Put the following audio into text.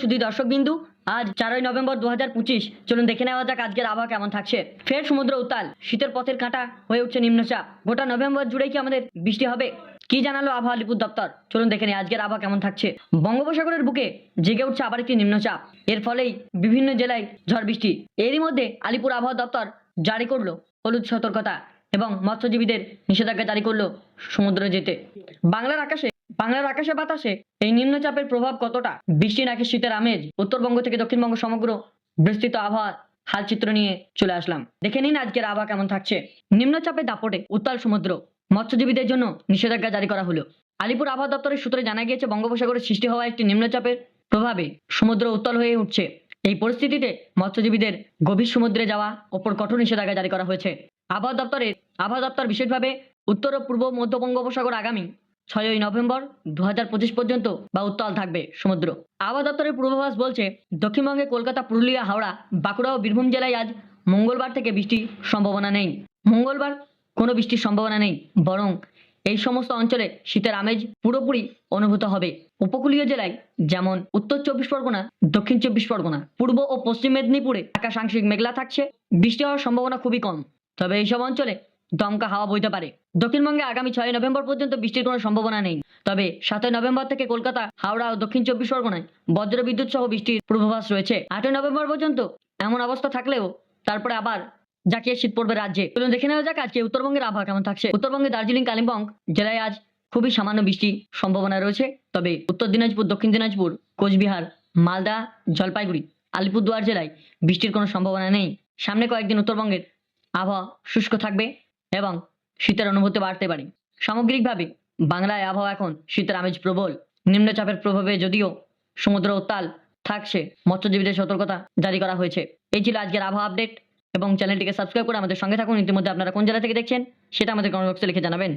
শুধু দর্শক বিন্দু আজ চারই নভেম্বর দু হাজার পঁচিশ। চলুন দেখে নেওয়া যাক আজকের আবহাওয়া কেমন থাকছে। ফের সমুদ্র উত্তাল, শীতের পথের কাঁটা হয়ে উঠছে নিম্নচাপ। গোটা নভেম্বর জুড়ে কি আমাদের বৃষ্টি হবে? কি জানালো আবহাওয়া আলিপুর দপ্তর? চলুন দেখে নিই আজকের আবহাওয়া কেমন থাকছে। বঙ্গোপসাগরের বুকে জেগে উঠছে আবার একটি নিম্নচাপ। এর ফলেই বিভিন্ন জেলায় ঝড় বৃষ্টি। এরই মধ্যে আলিপুর আবহাওয়া দপ্তর জারি করল হলুদ সতর্কতা এবং মৎস্যজীবীদের নিষেধাজ্ঞা জারি করল সমুদ্রে যেতে। বাংলার আকাশে বাংলার আকাশে বাতাসে এই নিম্নচাপের প্রভাব কতটা? বৃষ্টি নাকি শীতের আমেজ? উত্তরবঙ্গ থেকে দক্ষিণবঙ্গ সমগ্র বিস্তৃত আবহাওয়া হালচিত্র নিয়ে চলে আসলাম। দেখে নিন আজকের আবহাওয়া কেমন থাকছে। নিম্নচাপের দাপটে উত্তাল সমুদ্র। মৎস্যজীবীদের জন্য নিষেধাজ্ঞা জারি করা হলো। আলিপুর আবহাওয়া দপ্তরের সূত্রে জানা গিয়েছে, বঙ্গোপসাগরে সৃষ্টি হওয়া একটি নিম্নচাপের প্রভাবে সমুদ্র উত্তাল হয়ে উঠছে। এই পরিস্থিতিতে মৎস্যজীবীদের গভীর সমুদ্রে যাওয়া ওপর কঠোর নিষেধাজ্ঞা জারি করা হয়েছে। আবহাওয়া দপ্তরের, আবহাওয়া দপ্তর বিশেষভাবে উত্তর ও পূর্ব মধ্য বঙ্গোপসাগর আগামী ছয়ই নভেম্বর দু হাজার পঁচিশ পর্যন্ত বা উত্তাল থাকবে সমুদ্র। আবহাওয়া দপ্তরের পূর্বাভাস বলছে, দক্ষিণবঙ্গে কলকাতা, পুরুলিয়া, হাওড়া, বাঁকুড়া ও বীরভূম জেলায় আজ মঙ্গলবার থেকে বৃষ্টির সম্ভাবনা নেই। মঙ্গলবার কোনো বৃষ্টির সম্ভাবনা নেই, বরং এই সমস্ত অঞ্চলে শীতের আমেজ পুরোপুরি অনুভূত হবে। উপকূলীয় জেলায় যেমন উত্তর চব্বিশ পরগনা, দক্ষিণ চব্বিশ পরগনা, পূর্ব ও পশ্চিম মেদিনীপুরে আকাশ আংশিক মেঘলা থাকছে, বৃষ্টি হওয়ার সম্ভাবনা খুবই কম। তবে এইসব অঞ্চলে দমকা হাওয়া বইতে পারে। দক্ষিণবঙ্গে আগামী ছয় নভেম্বর পর্যন্ত বৃষ্টির কোনো সম্ভাবনা নেই। তবে সাতই নভেম্বর থেকে কলকাতা, হাওড়া ও দক্ষিণ চব্বিশ পরগনায় বজ্র বিদ্যুৎ সহ বৃষ্টির পূর্বাভাস রয়েছে। আটই নভেম্বর পর্যন্ত এমন অবস্থা থাকলেও তারপরে আবার জাকিয়ে শীত পড়বে রাজ্যে। চলুন দেখে নেওয়া যাক আজকে উত্তরবঙ্গের আবহাওয়া কেমন থাকছে। উত্তরবঙ্গে দার্জিলিং, কালিম্পং জেলায় আজ খুবই সামান্য বৃষ্টি সম্ভাবনা রয়েছে। তবে উত্তর দিনাজপুর, দক্ষিণ দিনাজপুর, কোচবিহার, মালদা, জলপাইগুড়ি, আলিপুরদুয়ার জেলায় বৃষ্টির কোনো সম্ভাবনা নেই। সামনে কয়েকদিন উত্তরবঙ্গের আবহাওয়া শুষ্ক থাকবে। এবং শীতের অনুভূতি বাড়তে পারে। সামগ্রিকভাবে, বাংলায় আবহাওয়া এখন শীতের আমেজ প্রবল। নিম্নচাপের প্রভাবে যদিও সমুদ্র উত্তাল থাকছে, মৎস্যজীবীদের সতর্কতা জারি করা হয়েছে। এই ছিল আজকের আবহাওয়া আপডেট। এবং চ্যানেলটিকে সাবস্ক্রাইব করে আমাদের সঙ্গে থাকুন। ইতিমধ্যে আপনারা কোন জেলা থেকে দেখছেন, সেটা আমাদের কমেন্ট বক্সে লিখে জানাবেন।